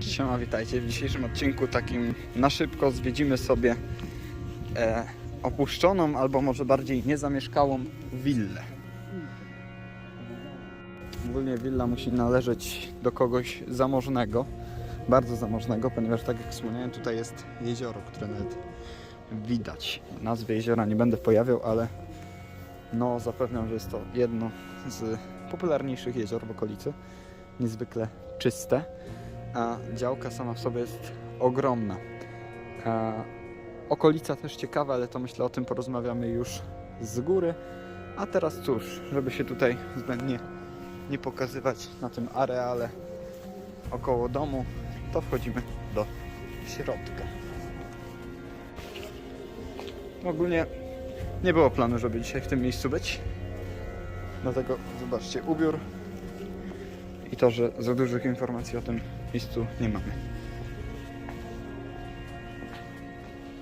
Siema, witajcie. W dzisiejszym odcinku takim na szybko zwiedzimy sobie e, opuszczoną, albo może bardziej niezamieszkałą willę. Ogólnie willa musi należeć do kogoś zamożnego, bardzo zamożnego, ponieważ tak jak wspomniałem, tutaj jest jezioro, które nawet widać. Nazwy jeziora nie będę pojawiał, ale no zapewniam, że jest to jedno z popularniejszych jezior w okolicy. Niezwykle czyste a działka sama w sobie jest ogromna. Okolica też ciekawa, ale to myślę o tym porozmawiamy już z góry. A teraz cóż, żeby się tutaj zbędnie nie pokazywać na tym areale około domu, to wchodzimy do środka. Ogólnie nie było planu, żeby dzisiaj w tym miejscu być. Dlatego zobaczcie ubiór i to, że za dużych informacji o tym miejscu nie mamy.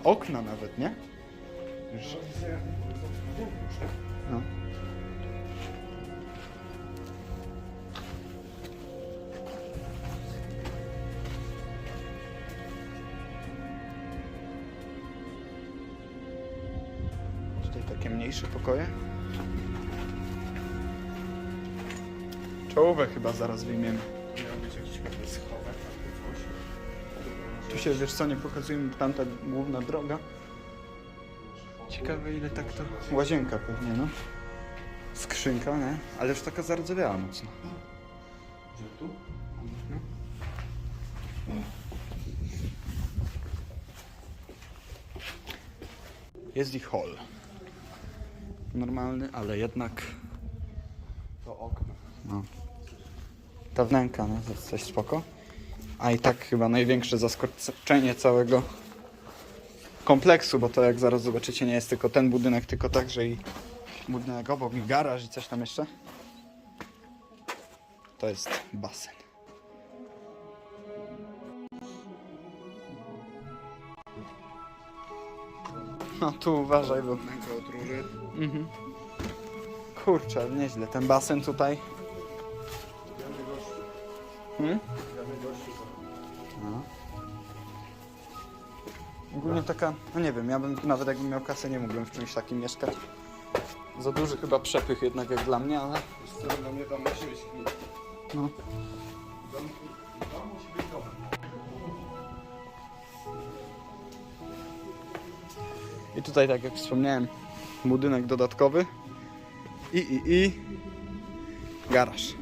Okna nawet, nie? Już. No. Tutaj takie mniejsze pokoje. Czołówę chyba zaraz wyjmiemy. Tu się wiesz co, nie pokazuje mi tamta główna droga. Ciekawe ile tak to... Łazienka pewnie, no. Skrzynka, nie? Ale już taka zardzewiała mocno. Że tu? Jest ich hall. Normalny, ale jednak... To okno. No. Ta wnęka, no to jest coś spoko. A i tak chyba największe zaskoczenie całego kompleksu, bo to jak zaraz zobaczycie nie jest tylko ten budynek, tylko także i budynek obok i garaż i coś tam jeszcze. To jest basen. No tu uważaj, bo... Od rury. Mhm. Kurczę, nieźle. Ten basen tutaj. Hmm? No. Ogólnie taka, no nie wiem, ja bym nawet jakbym miał kasę, nie mógłbym w czymś takim mieszkać. Za duży chyba przepych jednak jak dla mnie, ale Wiesz co, no mnie tam musi być chwilę. no. Musi być. I tutaj tak jak wspomniałem, budynek dodatkowy i i i garaż.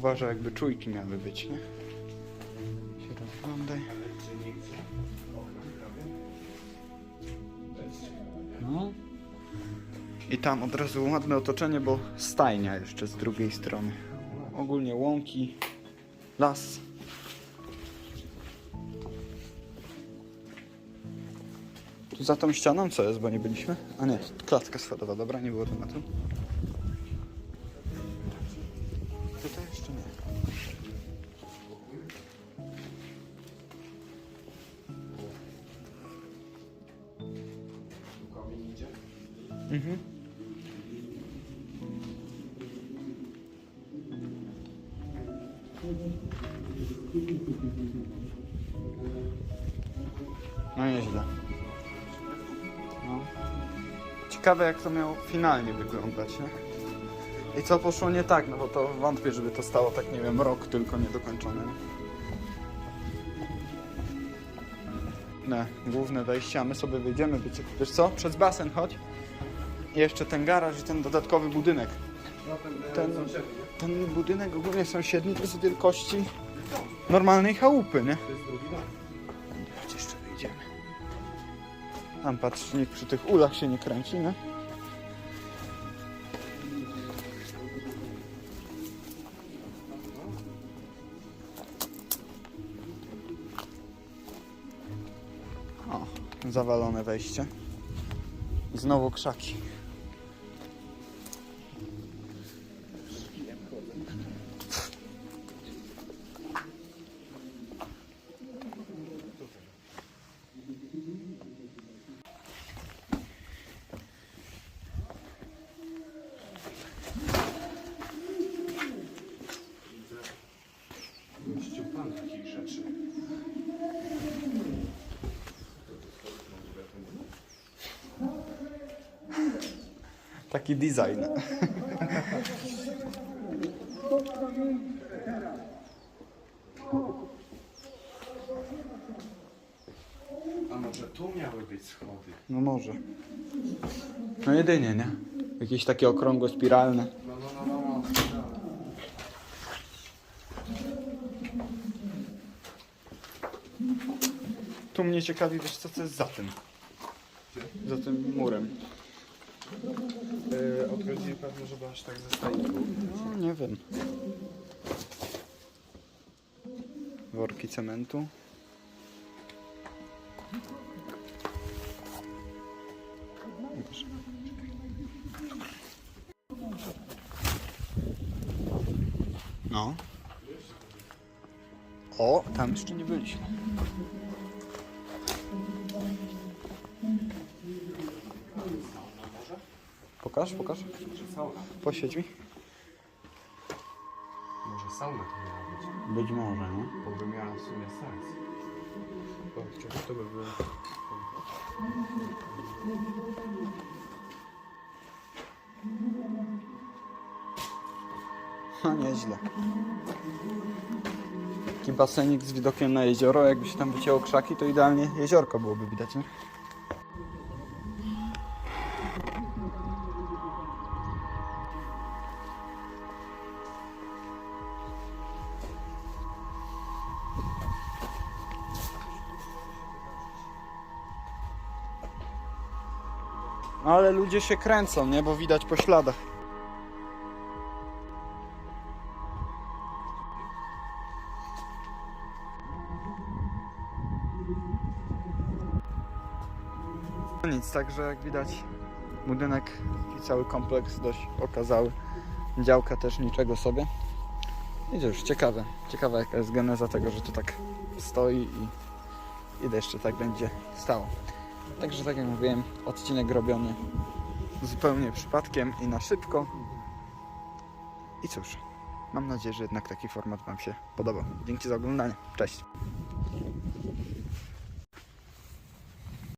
Uważaj jakby czujki miały być, nie? Się rozglądaj. No. I tam od razu ładne otoczenie, bo stajnia jeszcze z drugiej strony. Ogólnie łąki, las. Tu za tą ścianą co jest, bo nie byliśmy? A nie, klatka schodowa, dobra, nie było tematu. Mhm. No nieźle. No. Ciekawe jak to miało finalnie wyglądać, nie? I co poszło nie tak, no bo to wątpię, żeby to stało tak, nie wiem, rok tylko niedokończone. Nie? Główne wejście, a my sobie wyjdziemy, wiesz co? Przez basen chodź. I jeszcze ten garaż i ten dodatkowy budynek. No ten, Ten- ten budynek ogólnie sąsiedni to jest wielkości normalnej chałupy, nie? Chodź jeszcze wyjdziemy. Tam patrz, nikt przy tych ulach się nie kręci, nie? O, zawalone wejście. Znowu krzaki. Taki design. A może tu miały być schody? No może. No jedynie, nie? Jakieś takie okrągłe, spiralne. No, no, no, no. no. Tu mnie ciekawi, wiesz co, co jest za tym. Za tym murem. Yy, pewnie, żeby aż tak ze staniku. No, nie wiem. Worki cementu. No. O, tam jeszcze nie byliśmy. Pokaż, pokaż. Sauna. Poświeć mi. Może sauna to miała być. Być może, no. Bo by miała w sumie sens. Bo to by było? No nieźle. Taki basenik z widokiem na jezioro, jakby się tam wycięło krzaki, to idealnie jeziorko byłoby widać, nie? Ale ludzie się kręcą, nie? Bo widać po śladach. No nic, także jak widać budynek i cały kompleks dość okazały. Działka też niczego sobie. I już ciekawe, ciekawa jaka jest geneza tego, że to tak stoi i ile jeszcze tak będzie stało. Także tak jak mówiłem, odcinek robiony zupełnie przypadkiem i na szybko. I cóż, mam nadzieję, że jednak taki format Wam się podobał. Dzięki za oglądanie. Cześć.